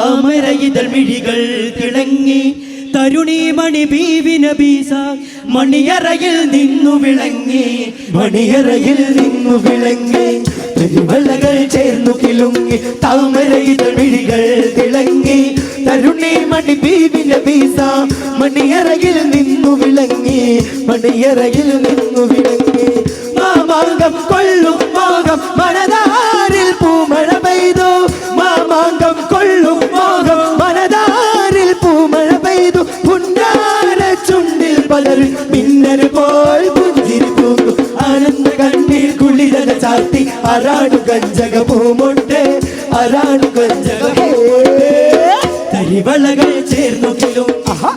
താമര ഇതൾ മിഴികൾ തിളങ്ങി തരുണീമണി ബീവിന ബീസ മണിയറയിൽ നിന്നു വിളങ്ങി. മണിയറയിൽ നിന്നു വിളങ്ങി. തിരുവലകൾ ചേർന്നു കിലുങ്ങി ഇതൾ മിഴികൾ തിളങ്ങി. തരുണി മണി ബീവിന ബീസ മണിയറയിൽ നിന്നു വിളങ്ങി. മണിയറയിൽ നിന്നു വിളങ്ങി. മാമാങ്കം മാമാങ്കം കൊള്ളും മോഹം. മനതാരിൽ പൂമഴ പെയ്തു. പുണ്ടാര ചുണ്ടിൽ പലരും മിന്നൽ പോൽ പുഞ്ചിരി തൂക്കും ആനന്ദ കണ്ണീർ കുളിരന ചാർത്തി. അരാണു കഞ്ചക പൂമുണ്ട്. അരാണു കഞ്ചക പൂമുണ്ട്. തരിവളകൾ ചേർന്നു കിലും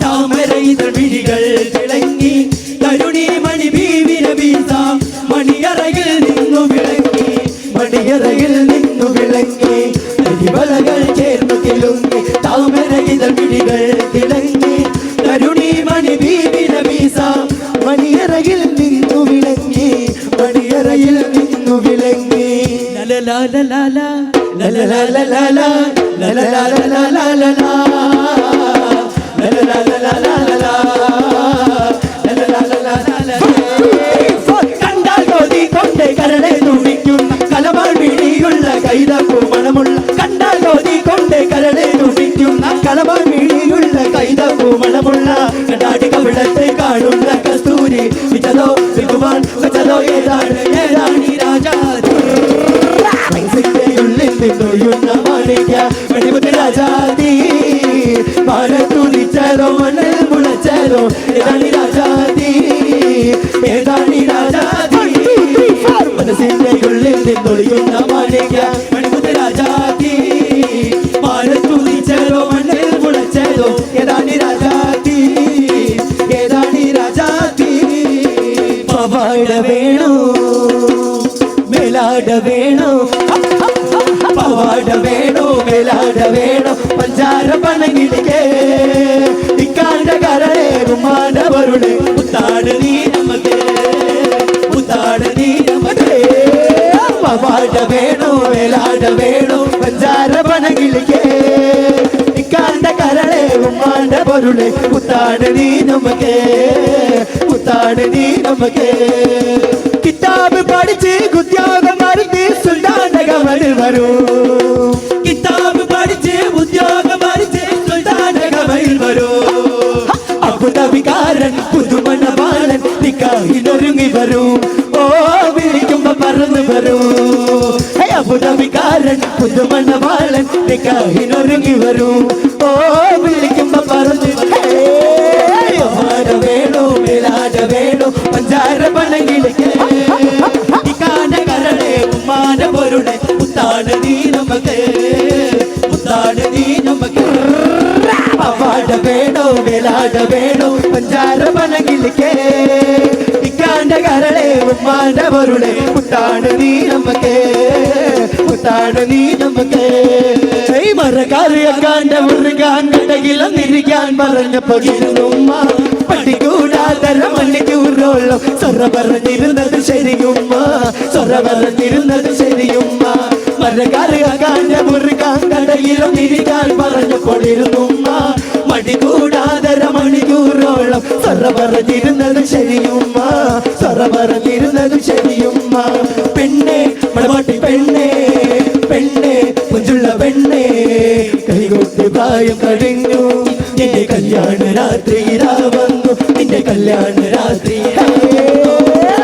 താമര ഇതൾ മിഴികൾ തിളങ്ങി. തരുണി മണി ഭീവിര ബീസ മണിയറയിൽ നിന്നു വിളങ്ങി. മണിയറയിൽ അരിവളകൾ ചേർന്ന് കിലുങ്ങി താമര ഇതൾ പിടികൾ തിളങ്ങി തരുണി മണി ബീബിന വീസ. മണിയറയിൽ നിന്നു വിളങ്ങി. മണിയറയിൽ നിന്നു വിളങ്ങി. കണ്ടാൽ കൊണ്ട് മിഴിയുള്ള കൈതപ്പൂ മണമുള്ള കണ്ടാൽ കൊതി കൊണ്ട് കരളെ തുടിക്കുന്ന കലമാൾ മിഴിയുള്ള കൈതപ്പൂ മണമുള്ള കണ്ടാടി കവിളത്തെ കാണുന്ന കസ്തൂരി. വിചലോ വികുവാൻ വിചലോ ഏതാണ് ഏതാണ് ഈ രാജാതി? ഉള്ളിൽ നിന്നൊഴിയുന്ന മാണിക്യ വെടിമുത്ത് രാജാതി. മാനത്തുളിച്ചതോ മണൽ മുളച്ചാലോ ഏതാണ് രാജാതി? ഏതാണ് രാജാതി? മനസ്സിന്റെ ഉള്ളിൽ നിന്നൊഴിയുന്ന പവാട വേണു. മേലാട വേണു. പവാട വേണു മേലാട വേണു. പഞ്ചാര പണങ്ങിടിക്കേ. ഇക്കാണ്ട കരളേ കുമാര വരുളെ. മുത്താട് നീ നമുക്ക് മുത്താട് നീ നമുക്ക് പവാട വേണു മേലാട വേണു. പഞ്ചാര പണങ്ങിളിക്കേ ഇക്കാണ്ട കരളേ കുമാര വരുളെ. മുത്താട് നീ നമുക്ക് മുത്താട് നീ നമുക്ക്. കിതാബ് പഠിച്ച് ഉദ്യോഗം മരുന്ന് സുൽത്താനകമനിൽ വരൂ. കിതാബ് പഠിച്ച് ഉദ്യോഗം പഠിച്ച് സുൽത്താനകമയിൽ വരൂ. അബുദാബികാരൻ പുതുമണ ബാലൻ നിക്കാഹിനൊരുങ്ങി വരൂ. ഓ വിളിക്കുമ്പോ പറന്നു വരൂ. ഹേ, പുതുമണ ബാലൻ നിക്കാഹിനൊരുങ്ങി വരൂ. ഓ വിളിക്കുമ്പോ മേലാട വേണോ പഞ്ചാര പണങ്ങിലേക്ക് ഇക്കാണ്ട കരളെ ഉമ്മാന്റെ പൊരുളെ മുത്താണ് നീ നമുക്ക് മുത്താണ് നീ നമുക്ക് മറക്കാറിയക്കാന്റെ മുറുകാൻ കടകിലും നിരിക്കാൻ പറഞ്ഞപ്പോ ഇരുന്നുമ്മ പട്ടികൂടാതര മണിക്കൂറോളം സൊറ പറഞ്ഞിരുന്നത് ശരിയുമ്മ സൊറ പറഞ്ഞിരുന്നത് ശരിയുമ്മ മറക്കാറിയക്കാന്റെ മുറുകാൻ കടയിലും നിരിക്കാൻ പറഞ്ഞപ്പോൾ ഇരുന്നുമ്മ മടികൂടാതര സറ പറഞ്ഞിരുന്നതും ശരിയുമ്മ. സറ പറഞ്ഞിരുന്നത് ശരിയുമ്മ. പെണ്ണെ മണവാട്ടി പെണ്ണെ പെണ്ണെ മുഞ്ചുള്ള പെണ്ണെ. കൈകൊട്ടി പ്രായം കഴിഞ്ഞു. നിന്റെ കല്യാണ രാത്രി ഇതാ വന്നു. നിന്റെ കല്യാണ രാത്രി.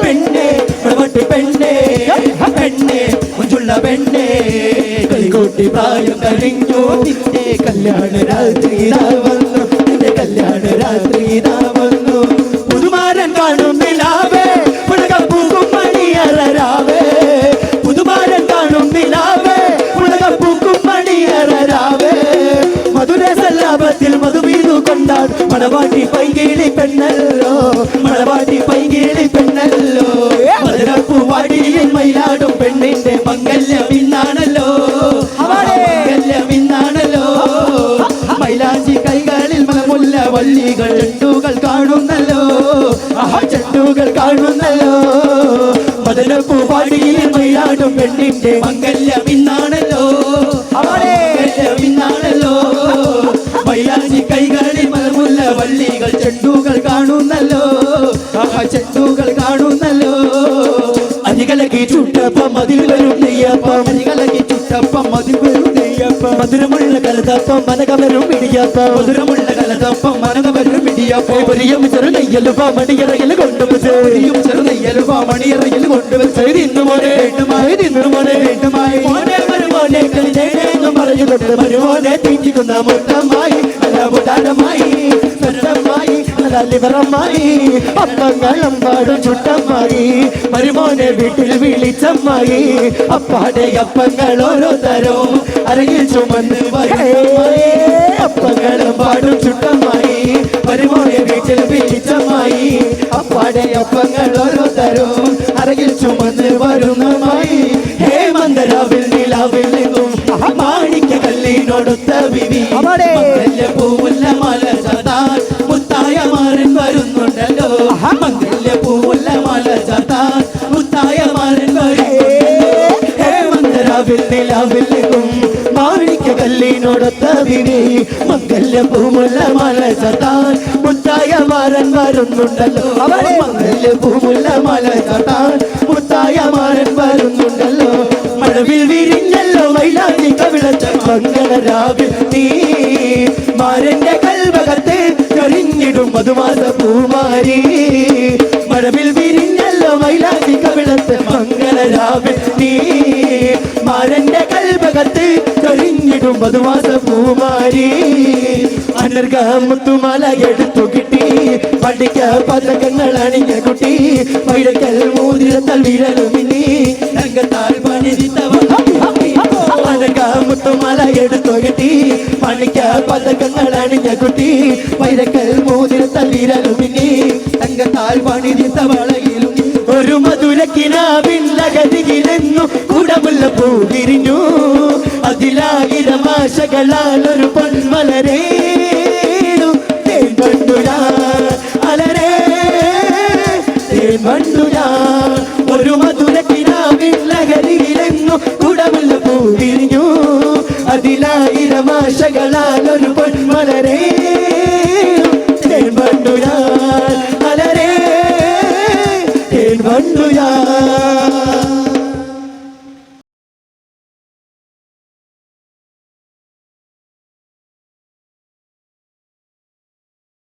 പെണ്ണെ മണവാട്ടി പെണ്ണെ പെണ്ണെ മുഞ്ചുള്ള പെണ്ണെ. കൈകൊട്ടി പ്രായം കഴിഞ്ഞു. നിന്റെ കല്യാണ രാത്രി ഇതാ വന്നു. രാത്രി ഇതാ പെണ്ണിനും പെണ്ണിന്റെ മംഗല്യം ഇന്നാണല്ലോ ഇന്നാണല്ലോ മൈലാഞ്ചി കൈകളി മലമുല്ല വള്ളികൾ ചെണ്ടുകൾ കാണുന്നല്ലോ. ആഹ ചെണ്ടുകൾ കാണുന്നല്ലോ. അരികലക്കി ചുട്ടപ്പം അതിൽ വരും നെയ്യപ്പം. അരികലക്കി ചുട്ടപ്പം അതിൽ വരും നെയ്യപ്പം. മധുരമുള്ള കലതപ്പം മനകവരും ഇടിയപ്പം. മധുരമുള്ള കലതപ്പം മനകവരും ഇടിയപ്പം. പൊരിയും ചെറു നെയ്യലുപ്പ മണിയറയിൽ കൊണ്ടുപോയി ചെറു മരുമോനെ അപ്പങ്ങളും പാടും ചുട്ടമ്മായി. മരുമോനെ വീട്ടിൽ വിളിച്ചമ്മായി. അപ്പാടെ അപ്പങ്ങൾ ഓരോ തരവും അരയിൽ ചുമന്ന് വരമായി അപ്പങ്ങളും പാടും ചുട്ടമായി പരിമോളെ വീട്ടിൽ വിളിച്ചമായി അപ്പാടെ അപ്പങ്ങൾ ഓരോ തരും അരയിൽ ചുമന്ന് വരുന്നമായി വിധി മംഗല്യ പൂമുല്ല മല ചത്താൻ മുത്തായ മാരൻ വരുന്നുണ്ടല്ലോ. മംഗല്യ പൂമുള്ള മല ചത്താൻ മുത്തായ മാരൻ വരുന്നുണ്ടല്ലോ. മഴവിൽ വിരിഞ്ഞല്ലോ മൈലാഞ്ചി കവിളച്ച മംഗളരാവിൽ നീ. മാരന്റെ കൽവകത്തെ ചൊരിഞ്ഞിടും മധുമാസ പൂമാരി. മഴവിൽ വിരിഞ്ഞല്ലോ മൈലാഞ്ചി കവിളത്ത് മംഗളരാവിൽ നീ. മാരന്റെ കൽവകത്ത് കഴിഞ്ഞിടും മധുമാസ പൂമാരി അനർഗ എടുത്തു കിട്ടി. പണ്ടിക്ക പതകങ്ങൾ അണിഞ്ഞ കുട്ടി. വൈരക്കൽ മോതിരത്താൽ വിരലുമിനി തങ്കത്താൽ മുത്തുമാല എടുത്തു കിട്ടി. പണിക്ക പതകങ്ങൾ അണിഞ്ഞ കുട്ടി. വൈരക്കൽ മൂതിരത്തൽ വിരലുമിനി തങ്കത്താൽ പണിതിത്തവളയിലും ഒരു മധുരക്കിനാവിൻ ലഹരിയിലെന്നു കുടമുള്ള പൂ വിരിഞ്ഞു. അതിലായിരം ആശകളാൽ ഒരു പൊന്മലരേണു തേൻ കണ്ടു ഞാൻ അലരേ. തേൻ കണ്ടു ഞാൻ ഒരു മധുരക്കിനാവിൻ ലഹരിയിലെന്നു കുടമുള്ള പൂ വിരിഞ്ഞു അതിലായിരം ആശകളാൽ ഒരു പൊന്മലരേണു തേൻ